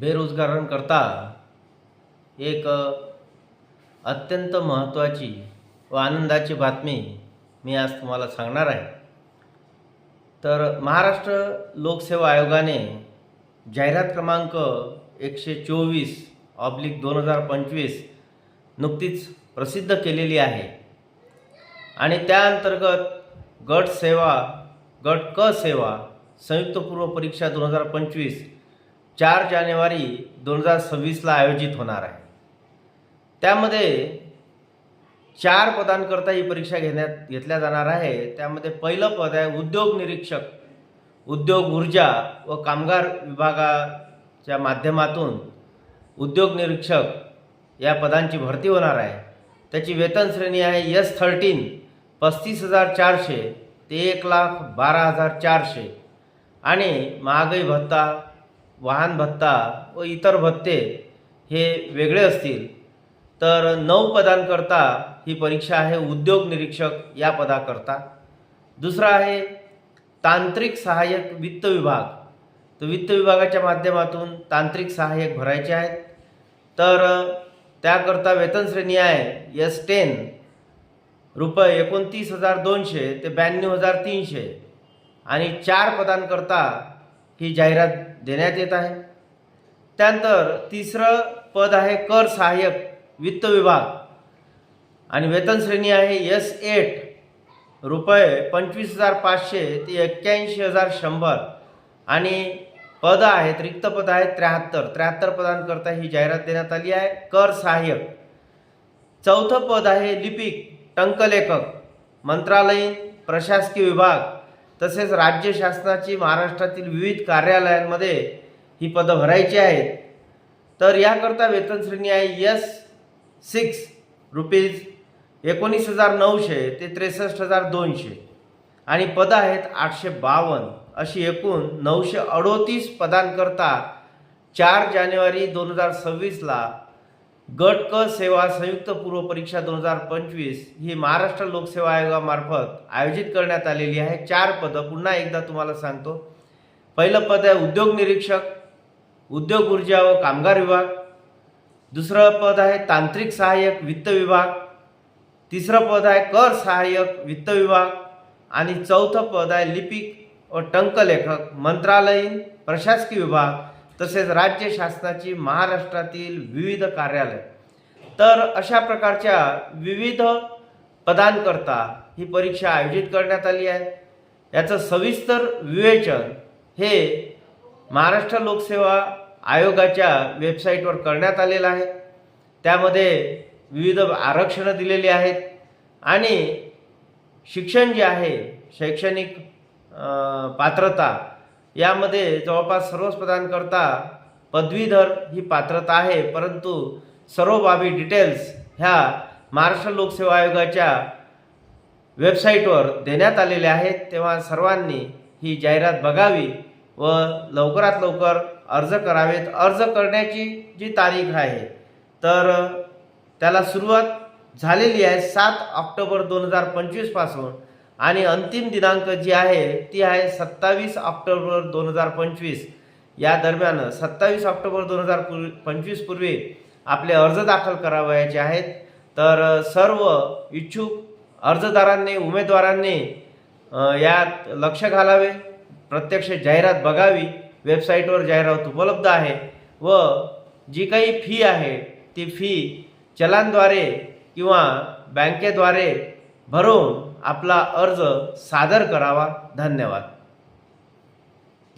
बेरोजगारांकरता एक अत्यंत महत्त्वाची व आनंदाची बातमी मी आज तुम्हाला सांगणार आहे. तर महाराष्ट्र लोकसेवा आयोगाने जाहिरात क्रमांक एकशे चोवीस ऑब्लिक दोन हजार पंचवीस नुकतीच प्रसिद्ध केलेली आहे. आणि त्या अंतर्गत गट सेवा गट क सेवा संयुक्त पूर्व परीक्षा दोन हजार पंचवीस चार जानेवारी दोन हजार सव्वीसला आयोजित होणार आहे. त्यामध्ये चार पदांकरता ही परीक्षा घेण्यात घेतल्या जाणार आहे. त्यामध्ये पहिलं पद आहे उद्योग निरीक्षक उद्योग ऊर्जा व कामगार विभागाच्या माध्यमातून उद्योग निरीक्षक या पदांची भरती होणार आहे. त्याची वेतन श्रेणी आहे एस थर्टीन पस्तीस हजार चारशे ते एक लाख बारा हजार चारशे. आणि महागाई भत्ता वाहन भत्ता व इतर भत्ते हे वेगळे असतील तर नऊ पदांकरता ही परीक्षा आहे उद्योग निरीक्षक या पदाकरता. दुसरा आहे तांत्रिक सहाय्यक वित्त विभाग. तर वित्त विभागाच्या माध्यमातून तांत्रिक सहाय्यक भरायचे आहेत. तर त्याकरता वेतन श्रेणी आहे एस टेन रुपये एकोणतीस हजार दोनशे ते ब्याण्णव हजार तीनशे. आणि चार पदांकरता ही जाहिरात देण्यात येत आहे. त्यानंतर तिसरं पद आहे कर सहाय्यक वित्त विभाग. आणि वेतन श्रेणी आहे एस एट. रुपये पंचवीस हजार पाचशे ते एक्क्याऐंशी हजार शंभर. आणि पदं आहेत रिक्त पद आहेत त्र्याहत्तर. त्र्याहत्तर पदांकरता ही जाहिरात देण्यात आली आहे कर सहाय्यक. चौथं पद आहे लिपिक टंकलेखक. मंत्रालयीन प्रशासकीय विभाग. तसेच राज्य शासनाची महाराष्ट्रातील विविध कार्यालयांमध्ये ही पदं भरायची आहेत. तर याकरता वेतन श्रेणी आहे एस सिक्स रुपीज एकोणीस हजार नऊशे ते त्रेसष्ट हजार दोनशे. आणि पदं आहेत आठशे बावन्न अशी एकूण नऊशे अडोतीस पदांकरता चार जानेवारी दोन हजार सव्वीसला गट क सेवा संयुक्त पूर्व परीक्षा दोन हजार पंचवीस ही महाराष्ट्र लोकसेवा आयोगामार्फत आयोजित करण्यात आलेली आहे. चार पदं पुन्हा एकदा तुम्हाला सांगतो. पहिलं पद आहे उद्योग निरीक्षक उद्योग ऊर्जा व कामगार विभाग. दुसरं पद आहे तांत्रिक सहाय्यक वित्त विभाग. तिसरं पद आहे कर सहाय्यक वित्त विभाग. आणि चौथं पद आहे लिपिक व टंकलेखक मंत्रालयीन प्रशासकीय विभाग. तसेच राज्य शासनाची महाराष्ट्रातील विविध कार्यालय. तर अशा प्रकारच्या विविध पदांकरता ही परीक्षा आयोजित करण्यात आली आहे. याचं सविस्तर विवेचन हे महाराष्ट्र लोकसेवा आयोगाच्या वेबसाईटवर करण्यात आलेलं आहे. त्यामध्ये विविध आरक्षणं दिलेली आहेत आणि शिक्षण जे आहे शैक्षणिक पात्रता यामध्ये जवळपास सर्वच पदांकरता पदवीधर ही पात्रता आहे परंतु सर्व बाबी डिटेल्स ह्या महाराष्ट्र लोकसेवा आयोगाच्या वेबसाईटवर देण्यात आलेल्या आहेत. तेव्हा सर्वांनी ही जाहिरात बघावी व लवकरात लवकर अर्ज करावेत. अर्ज करण्याची जी तारीख आहे तर त्याला सुरुवात झालेली आहे सात ऑक्टोबर दोन हजार पंचवीसपासून आणि अंतिम दिनांक जी आहे ती आहे सत्तावीस ऑक्टोबर दोन हजार पंचवीस. या दरम्यान सत्तावीस ऑक्टोबर दोन हजार पूर्वी पंचवीस पूर्वी आपले अर्ज दाखल करावयाचे आहेत. तर सर्व इच्छुक अर्जदारांनी उमेदवारांनी यात लक्ष घालावे. प्रत्यक्ष जाहिरात बघावी. वेबसाईटवर जाहिरात उपलब्ध आहे व जी काही फी आहे ती फी चलानद्वारे किंवा बँकेद्वारे भरून आपला अर्ज सादर करावा. धन्यवाद.